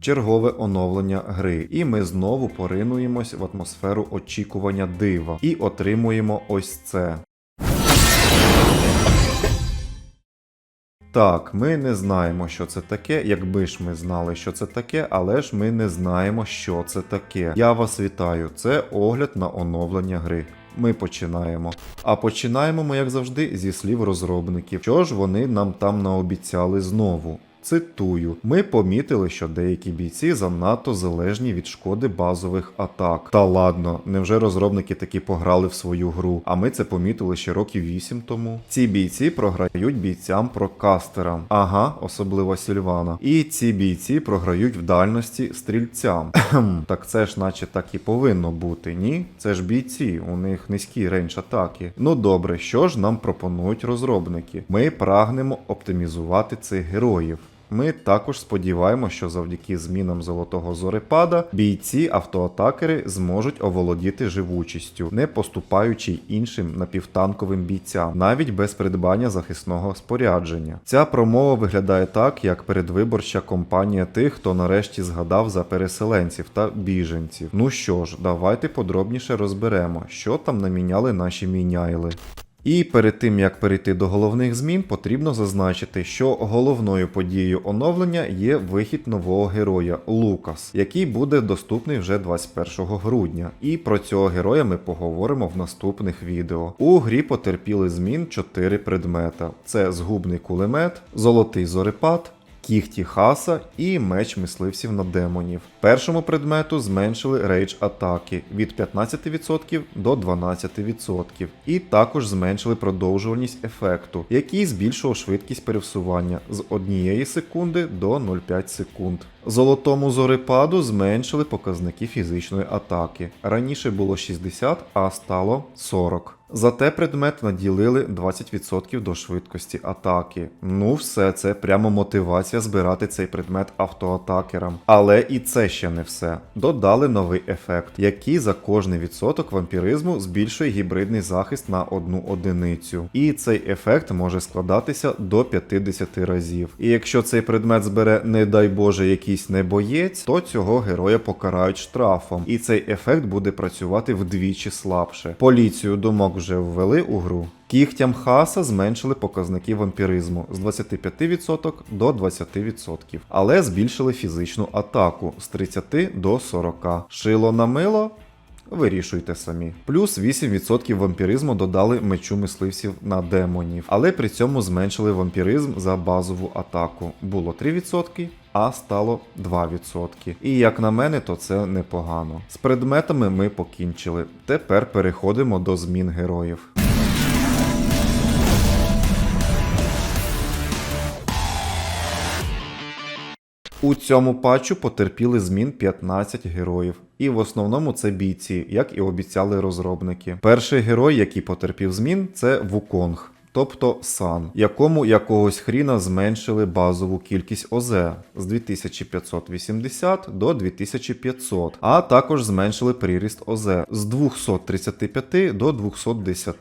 Чергове оновлення гри, і ми знову поринуємось в атмосферу очікування дива і отримуємо ось це. Так, ми не знаємо, що це таке. Якби ж ми знали, що це таке, але ж ми не знаємо, що це таке. Я вас вітаю. Це огляд на оновлення гри. Ми починаємо. А починаємо ми, як завжди, зі слів розробників. Що ж вони нам там наобіцяли знову? Цитую: ми помітили, що деякі бійці занадто залежні від шкоди базових атак. Та ладно, невже розробники таки пограли в свою гру? А ми це помітили ще років 8 тому. Ці бійці програють бійцям прокастерам. Ага, особливо Сільвана. І ці бійці програють в дальності стрільцям. Так це ж наче так і повинно бути, ні? Це ж бійці, у них низький рейндж атаки. Ну добре, що ж нам пропонують розробники? Ми прагнемо оптимізувати цих героїв. Ми також сподіваємося, що завдяки змінам золотого зорепада бійці автоатакери зможуть оволодіти живучістю, не поступаючи іншим напівтанковим бійцям, навіть без придбання захисного спорядження. Ця промова виглядає так, як передвиборча кампанія тих, хто нарешті згадав за переселенців та біженців. Ну що ж, давайте подробніше розберемо, що там наміняли наші міняйли. І перед тим як перейти до головних змін, потрібно зазначити, що головною подією оновлення є вихід нового героя Лукас, який буде доступний вже 21 грудня. І про цього героя ми поговоримо в наступних відео. У грі потерпіли змін 4 предмета: це згубний кулемет, золотий зорепад. Кіхті Хаса і меч мисливців на демонів. Першому предмету зменшили рейдж атаки від 15% до 12%, і також зменшили продовжуваність ефекту, який збільшував швидкість пересування з 1 секунди до 0,5 секунд. Золотому зорепаду зменшили показники фізичної атаки. Раніше було 60, а стало 40. Зате предмет наділили 20% до швидкості атаки. Ну, все це прямо мотивація збирати цей предмет автоатакерам. Але і це ще не все. Додали новий ефект, який за кожний відсоток вампіризму збільшує гібридний захист на одну одиницю. І цей ефект може складатися до 50 разів. І якщо цей предмет збере, не дай Боже, якийсь небоєць, то цього героя покарають штрафом. І цей ефект буде працювати вдвічі слабше. Поліцію думок вже ввели у гру. Кігтям Хаса зменшили показники вампіризму з 25% до 20%, але збільшили фізичну атаку з 30 до 40. Шило на мило. Вирішуйте самі. Плюс 8% вампіризму додали мечу мисливців на демонів, але при цьому зменшили вампіризм за базову атаку. Було 3%, а стало 2%. І як на мене, то це непогано. З предметами ми покінчили. Тепер переходимо до змін героїв. У цьому патчу потерпіли змін 15 героїв, і в основному це бійці, як і обіцяли розробники. Перший герой, який потерпів змін, це Вуконг. Тобто Сан, якому якогось хріна зменшили базову кількість ОЗ з 2580 до 2500, а також зменшили приріст ОЗ з 235 до 210.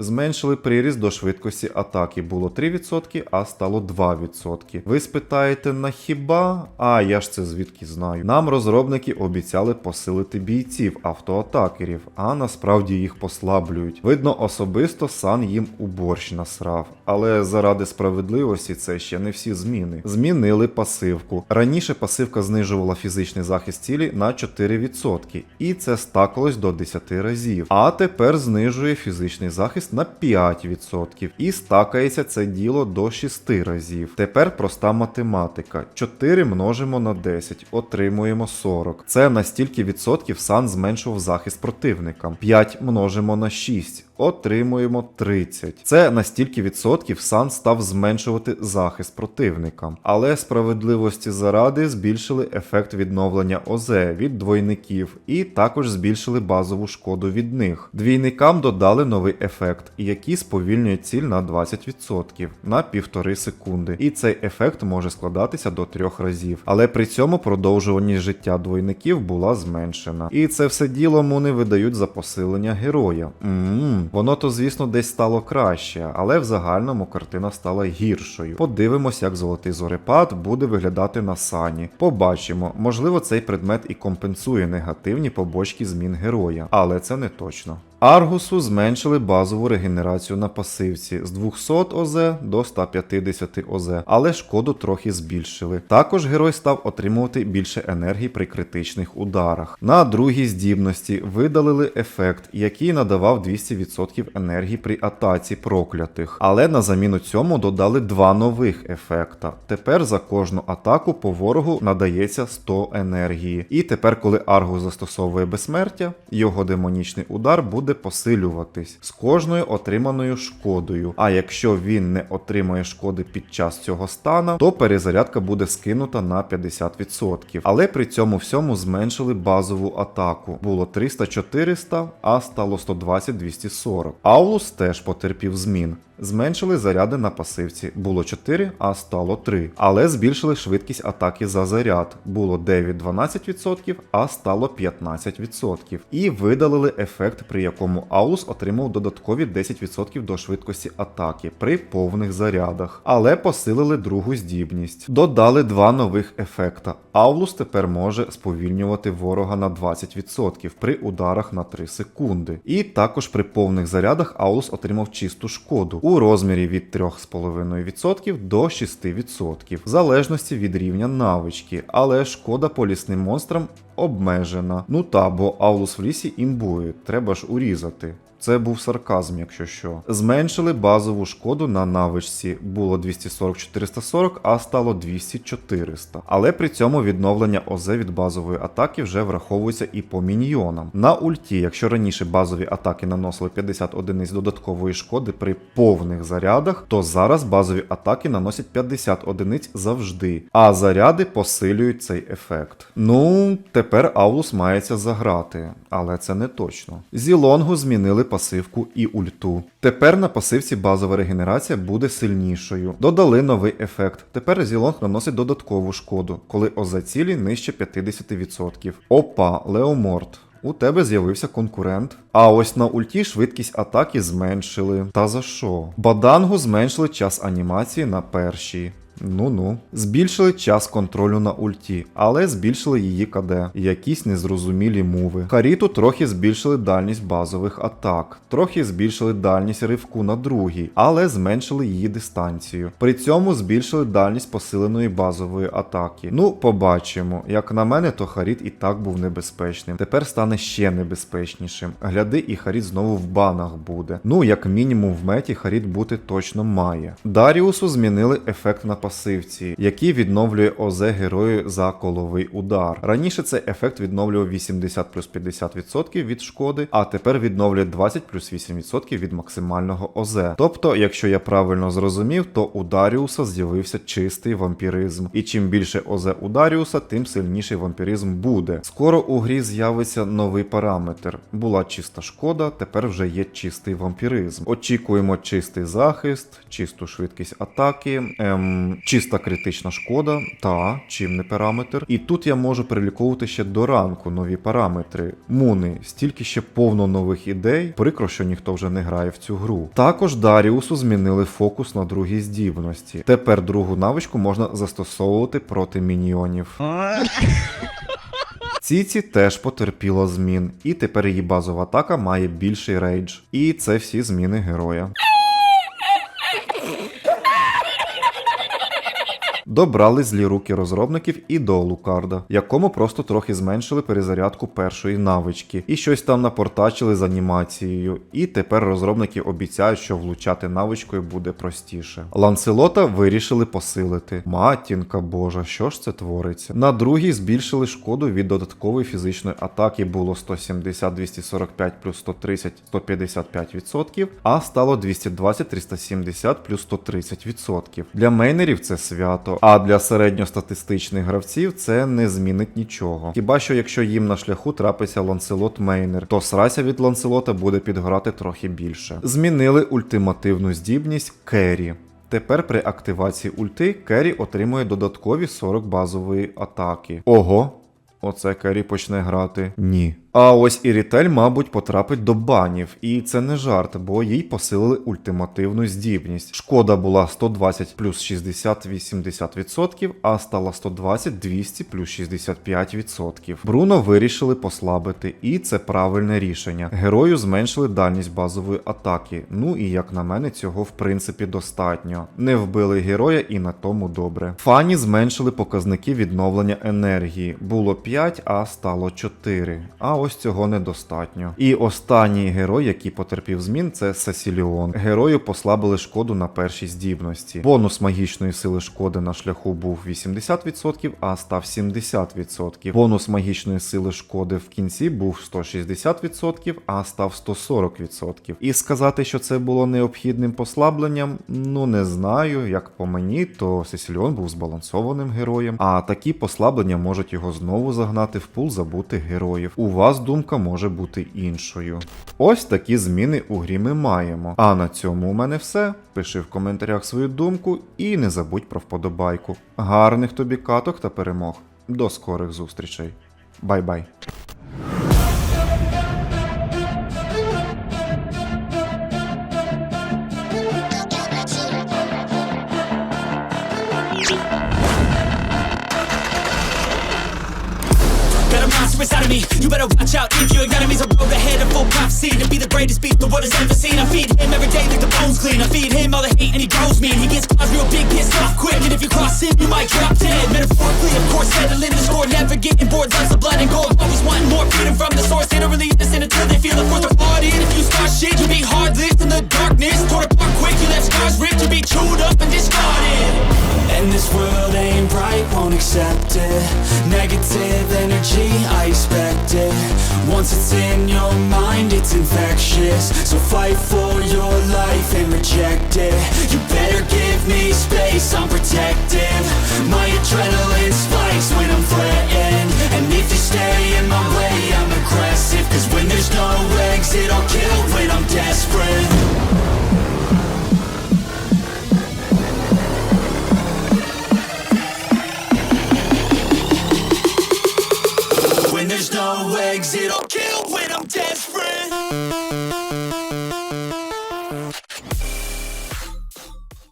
Зменшили приріст до швидкості атаки. Було 3%, а стало 2%. Ви спитаєте на хіба? А я ж це звідки знаю. Нам розробники обіцяли посилити бійців автоатакерів, а насправді їх послаблюють. Видно, особисто сан їм у борщ насрав. Але заради справедливості це ще не всі зміни. Змінили пасивку. Раніше пасивка знижувала фізичний захист цілі на 4%, і це стакалось до 10 разів. А тепер знижує фізичний захист на 5% і стакається це діло до 6 разів. Тепер проста математика. 4 множимо на 10, отримуємо 40. Це на стільки відсотків сан зменшував захист противника. 5 множимо на 6. Отримуємо 30. Це на стільки відсотків сан став зменшувати захист противника. Але справедливості заради збільшили ефект відновлення ОЗ від двойників і також збільшили базову шкоду від них. Двійникам додали новий ефект, який сповільнює ціль на 20% на 1,5 секунди. І цей ефект може складатися до 3 разів. Але при цьому продовжуваність життя двойників була зменшена. І це все діло муни видають за посилення героя. Ммм, Воно то, звісно, десь стало краще, але в загальному картина стала гіршою. Подивимось, як золотий зорепад буде виглядати на сані. Побачимо, можливо, цей предмет і компенсує негативні побочки змін героя, але це не точно. Аргусу зменшили базову регенерацію на пасивці з 200 ОЗ до 150 ОЗ, але шкоду трохи збільшили. Також герой став отримувати більше енергії при критичних ударах. На другій здібності видалили ефект, який надавав 200% енергії при атаці проклятих. Але на заміну цьому додали два нових ефекта. Тепер за кожну атаку по ворогу надається 100 енергії. І тепер, коли Аргус застосовує безсмертя, його демонічний удар буде посилюватись з кожною отриманою шкодою. А якщо він не отримує шкоди під час цього стану, то перезарядка буде скинута на 50%. Але при цьому всьому зменшили базову атаку. Було 300-400, а стало 120-240. Аулус теж потерпів змін. Зменшили заряди на пасивці. Було 4, а стало 3. Але збільшили швидкість атаки за заряд. Було 9-12%, а стало 15%. І видалили ефект, при якому Аулус отримав додаткові 10% до швидкості атаки при повних зарядах. Але посилили другу здібність. Додали два нових ефекта. Аулус тепер може сповільнювати ворога на 20% при ударах на 3 секунди. І також при повних зарядах Аулус отримав чисту шкоду у розмірі від 3,5% до 6%, в залежності від рівня навички, але шкода по лісним монстрам обмежена. Ну та, бо Аулус в лісі імбує, треба ж урізати. Це був сарказм, якщо що. Зменшили базову шкоду на навичці. Було 240-440, а стало 200-400. Але при цьому відновлення ОЗ від базової атаки вже враховується і по міньйонам. На ульті, якщо раніше базові атаки наносили 50 одиниць додаткової шкоди при повних зарядах, то зараз базові атаки наносять 50 одиниць завжди, а заряди посилюють цей ефект. Ну, тепер Аулус мається заграти, але це не точно. Зілонгу змінили пасивку і ульту. Тепер на пасивці базова регенерація буде сильнішою. Додали новий ефект. Тепер Зілонг наносить додаткову шкоду, коли ОЗ цілі нижче 50%. Опа, Леоморт. У тебе з'явився конкурент. А ось на ульті швидкість атаки зменшили. Та за що? Бадангу зменшили час анімації на першій. Ну-ну. Збільшили час контролю на ульті, але збільшили її КД. Якісь незрозумілі мови. Харіту трохи збільшили дальність базових атак, трохи збільшили дальність ривку на другій, але зменшили її дистанцію. При цьому збільшили дальність посиленої базової атаки. Ну, побачимо. Як на мене, то Харіт і так був небезпечним. Тепер стане ще небезпечнішим. Гляди, і Харіт знову в банах буде. Ну, як мінімум, в меті Харіт бути точно має. Даріусу змінили ефект на пасивці, який відновлює ОЗ герою за коловий удар. Раніше цей ефект відновлював 80 плюс 50% від шкоди, а тепер відновлює 20 плюс 8% від максимального ОЗ. Тобто, якщо я правильно зрозумів, то у Даріуса з'явився чистий вампіризм. І чим більше ОЗ у Даріуса, тим сильніший вампіризм буде. Скоро у грі з'явиться новий параметр. Була чиста шкода, тепер вже є чистий вампіризм. Очікуємо чистий захист, чисту швидкість атаки. Ем, чиста критична шкода, та чим не параметр. І тут я можу переліковувати ще до ранку нові параметри. Муни, стільки ще повно нових ідей. Прикро, що ніхто вже не грає в цю гру. Також Даріусу змінили фокус на другій здібності. Тепер другу навичку можна застосовувати проти міньйонів. Ціці теж потерпіла змін, і тепер її базова атака має більший рейдж. І це всі зміни героя. Добрали злі руки розробників і до Лукарда, якому просто трохи зменшили перезарядку першої навички, і щось там напортачили з анімацією. І тепер розробники обіцяють, що влучати навичкою буде простіше. Ланселота вирішили посилити. Матінка божа, що ж це твориться? На другій збільшили шкоду від додаткової фізичної атаки було 170, 245 плюс 130, 155%, а стало 220, 370 плюс 130%. Для мейнерів це свято. А для середньостатистичних гравців це не змінить нічого. Хіба що якщо їм на шляху трапиться ланцелот мейнер, то срася від ланцелота буде підгорати трохи більше. Змінили ультимативну здібність Керрі. Тепер при активації ульти Керрі отримує додаткові 40 базової атаки. Ого! Оце Керрі почне грати. Ні. А ось і Рітель, мабуть, потрапить до банів, і це не жарт, бо їй посилили ультимативну здібність. Шкода була 120 плюс 60 80%, а стала 120 200 плюс 65%. Бруно вирішили послабити, і це правильне рішення. Герою зменшили дальність базової атаки. Ну і як на мене, цього в принципі достатньо. Не вбили героя і на тому добре. Фані зменшили показники відновлення енергії. Було 5, а стало 4. А ось цього недостатньо. І останній герой, який потерпів змін, це Сесіліон. Герою послабили шкоду на першій здібності. Бонус магічної сили шкоди на шляху був 80%, а став 70%. Бонус магічної сили шкоди в кінці був 160%, а став 140%. І сказати, що це було необхідним послабленням, ну не знаю. Як по мені, то Сесіліон був збалансованим героєм, а такі послаблення можуть його знову загнати в пул забутих героїв. У вас думка може бути іншою. Ось такі зміни у грі ми маємо. А на цьому у мене все. Пиши в коментарях свою думку і не забудь про вподобайку. Гарних тобі каток та перемог. До скорих зустрічей. Бай-бай. Inside of me. You better watch out if your enemy's a road ahead of full prophecy to be the greatest beast the world has ever seen. I feed him every day like the bones clean. I feed him all the hate and he grows me. And he gets claws real big, pissed off quick. And if you cross him, you might drop dead. Metaphorically, of course, settling the score, never getting bored. Loves of blood and gold. Always wanting more freedom from the source. They don't really listen until they feel the force of in. If you start shit, you'll be hard lived in the darkness. Torn apart quick, you accept it Negative energy, I expect it. Once it's in your mind, it's infectious. So fight for your life and reject it. You better give me space, I'm protective My adrenaline spikes when I'm threatened. And if you stay in my way, I'm aggressive. Cause when there's no exit, I'll kill when I'm desperate kill when I'm desperate.